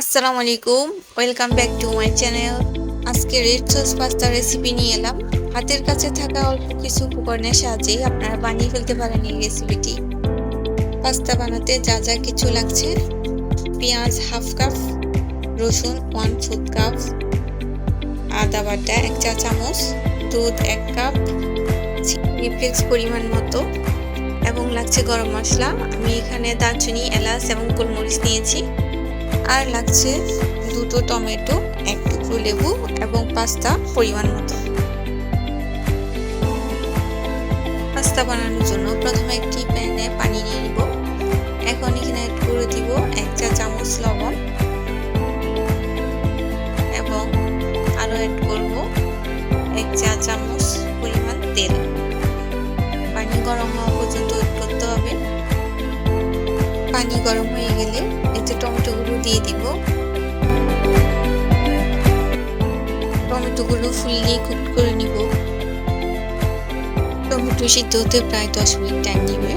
আসসালামু আলাইকুম, welcome back to my channel. আজকে রেড সস পাস্তা রেসিপি নিয়ে এলাম। হাতের কাছে থাকা অল্প কিছু উপকরণের সাহায্যেই আপনারা বানিয়ে ফেলতে পারেন এই রেসিপিটি পাস্তা বানাতে যা যা কিছু লাগছে, পেঁয়াজ হাফ কাপ, রসুন ওয়ান ফোর্থ কাপ, আদা বাটা এক চা চামচ, দুধ এক কাপ রিফ্লেক্স পরিমাণ মতো, এবং লাগছে গরম মশলা। আমি এখানে দারচিনি, এলাচ এবং গোলমরিচ নিয়েছি। আর লাগছে দুটো টমেটো, এক টুকরো লেবু এবং পাস্তা পরিমাণ মতো। পাস্তা বানানোর জন্য প্রথমে একটি প্যানে পানি নিয়ে নিব। এখন এখানে অ্যাড করে দিব এক চা চামচ লবণ এবং আরও অ্যাড করব এক চা চামচ পানি গরম হয়ে গেলে এতে টমেটোগুলো দিয়ে দিব। টমেটোগুলো ফুললি কুক করে নিব। টমেটো সিদ্ধ হতে প্রায় দশ মিনিট টাইম নিবে।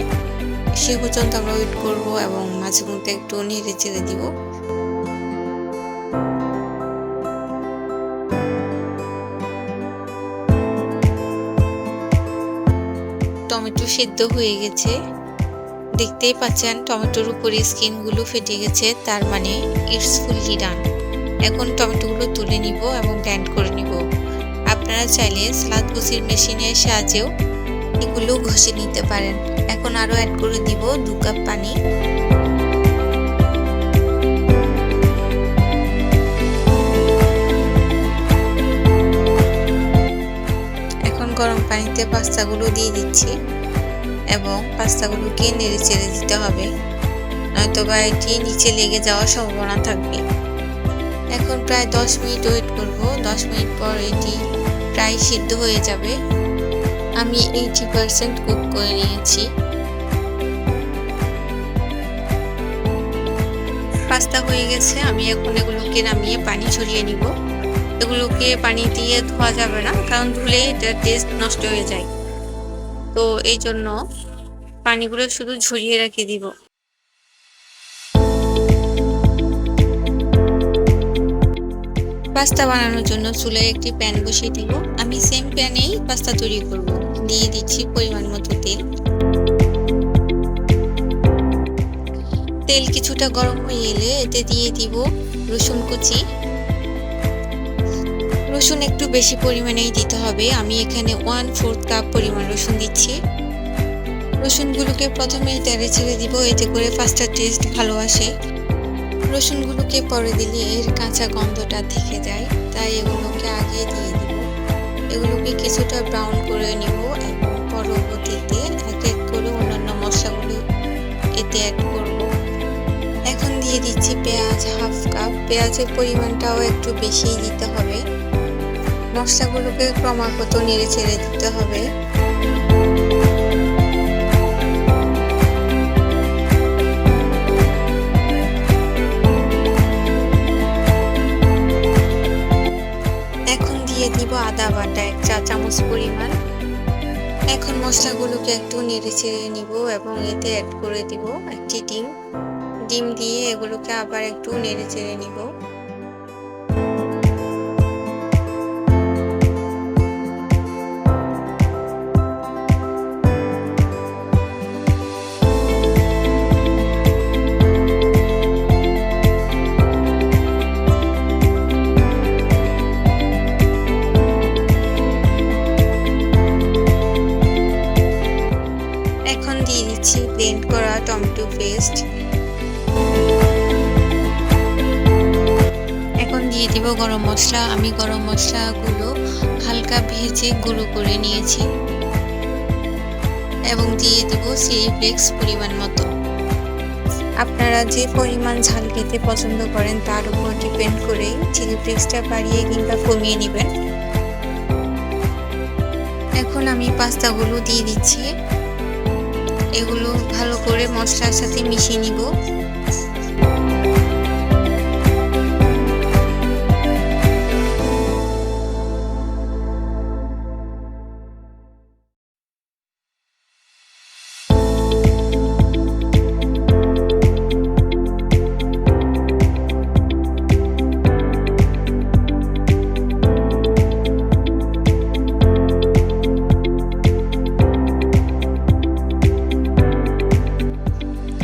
সে পর্যন্ত আমরা ওয়েট করব এবং মাঝে মধ্যে একটু নেড়ে চেড়ে দিব। টমেটো সিদ্ধ হয়ে গেছে। দেখতেই পাচ্ছেন টমেটোর উপরে স্কিনগুলো ফেটে গেছে, তার মানে ইটস ফুললি ডান এখন টমেটোগুলো তুলে নিব এবং গ্রাইন্ড করে নিব। আপনারা চাইলে সালাদ কুচির মেশিনের সাহায্যেও এগুলো ঘষে নিতে পারেন। এখন আরও অ্যাড করে দিব দু কাপ পানি। এখন গরম পানিতে পাস্তাগুলো দিয়ে দিচ্ছি। এবং পাস্তাগুলোকে নেড়ে চেড়ে দিতে হবে। নয়তো বা এটি নিচে লেগে যাওয়ার সম্ভাবনা থাকবে। এখন প্রায় দশ মিনিট ওয়েট করব। দশ মিনিট পর এটি প্রায় সিদ্ধ হয়ে যাবে। আমি এইটি পারসেন্ট কুক করে নিয়েছি। পাস্তা হয়ে গেছে। আমি এখন এগুলোকে নামিয়ে পানি ছড়িয়ে নিব। এগুলোকে পানি দিয়ে ধোয়া যাবে না, কারণ ধুলে এটার টেস্ট নষ্ট হয়ে যায়। তো এই জন্য পানিগুলো শুধু ঝরিয়ে রেখে দিব। পাস্তা বানানোর জন্য চুলায় একটি প্যান বসিয়ে দিব। আমি সেম প্যানেই পাস্তা তৈরি করব। দিয়ে দিচ্ছি পরিমাণ মতো তেল। তেল কিছুটা গরম হয়ে এলে এতে দিয়ে দিব রসুন কুচি। রসুন একটু বেশি পরিমাণেই দিতে হবে। আমি এখানে ওয়ান ফোর্থ কাপ পরিমাণ রসুন দিচ্ছি। রসুনগুলোকে প্রথমে তেলে ছেড়ে দিব, এতে করে পাস্তার টেস্ট ভালো আসে। রসুনগুলোকে পরে দিলে এর কাঁচা গন্ধটা থেকে যায়, তাই এগুলোকে আগে দিয়ে দিব। এগুলোকে কিছুটা ব্রাউন করে নিব এবং পরবর্তীতে এক এক করে অন্যান্য মশলাগুলো এতে অ্যাড করব। এখন দিয়ে দিচ্ছি পেঁয়াজ হাফ কাপ পেঁয়াজের পরিমাণটাও একটু বেশিই দিতে হবে। মশলাগুলোকে ক্রমাগত নেড়ে ছেড়ে দিতে হবে। এখন দিয়ে দিব আদা বাটা, এক চা চামচ পরিমাণ। এখন মশলাগুলোকে একটু নেড়ে ছেড়ে নিব এবং এতে অ্যাড করে দিব একটি ডিম। ডিম দিয়ে এগুলোকে আবার একটু নেড়ে চেড়ে নিব। দিয়ে দিচ্ছি ব্লেন্ড করা টমেটো পেস্ট এখন দিয়ে দিব গরম মশলা। আমি গরম মশলাগুলো হালকা ভেজে গুঁড়ো করে নিয়েছি। এবং দিয়ে দেব চিলি ফ্লেক্স পরিমাণ মতো। আপনারা যে পরিমাণ ঝাল খেতে পছন্দ করেন, তার উপর ডিপেন্ড করে চিলি ফ্লেক্সটা বাড়িয়ে কিংবা কমিয়ে নেবেন। এখন আমি পাস্তাগুলো দিয়ে দিচ্ছি। এগুলো ভালো করে মশলার সাথে মিশিয়ে নিব।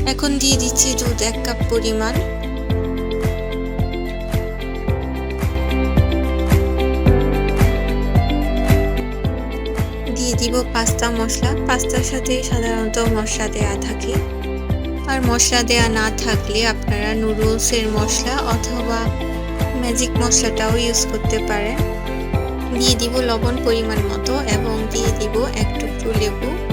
এক কাপ পরিমাণ। দিয়ে দিব পাস্তা মশলা। পাস্তার সাথে সাধারণত মশলা দেয়া থাকে। আর মশলা দেয়া না থাকলে আপনারা নুডলসের মশলা অথবা ম্যাজিক মশলাটাও ইউজ করতে পারেন। দিয়ে দিব লবণ পরিমাণ মতো এবং দিয়ে দিব এক টুকরো লেবু।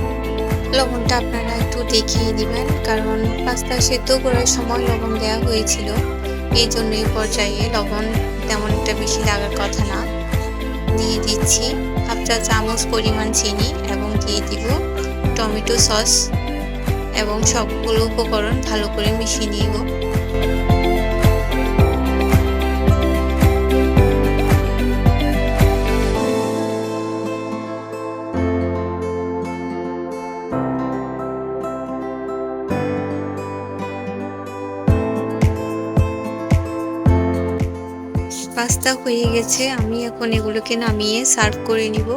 লবণটা আপনারা একটু দেখিয়ে দিবেন, কারণ পাস্তা সেদ্ধ করার সময় লবণ দেওয়া হয়েছিল। এই জন্য এই পর্যায়ে লবণ তেমন একটা বেশি লাগার কথা না। দিয়ে দিচ্ছি হাফ চা চামচ পরিমাণ চিনি এবং দিয়ে দিব টমেটো সস এবং সবগুলো উপকরণ ভালো করে মিশিয়ে নিব। পাস্তা হয়ে গেছে আমি এখন এগুলোকে নামিয়ে সার্ভ করে নিব।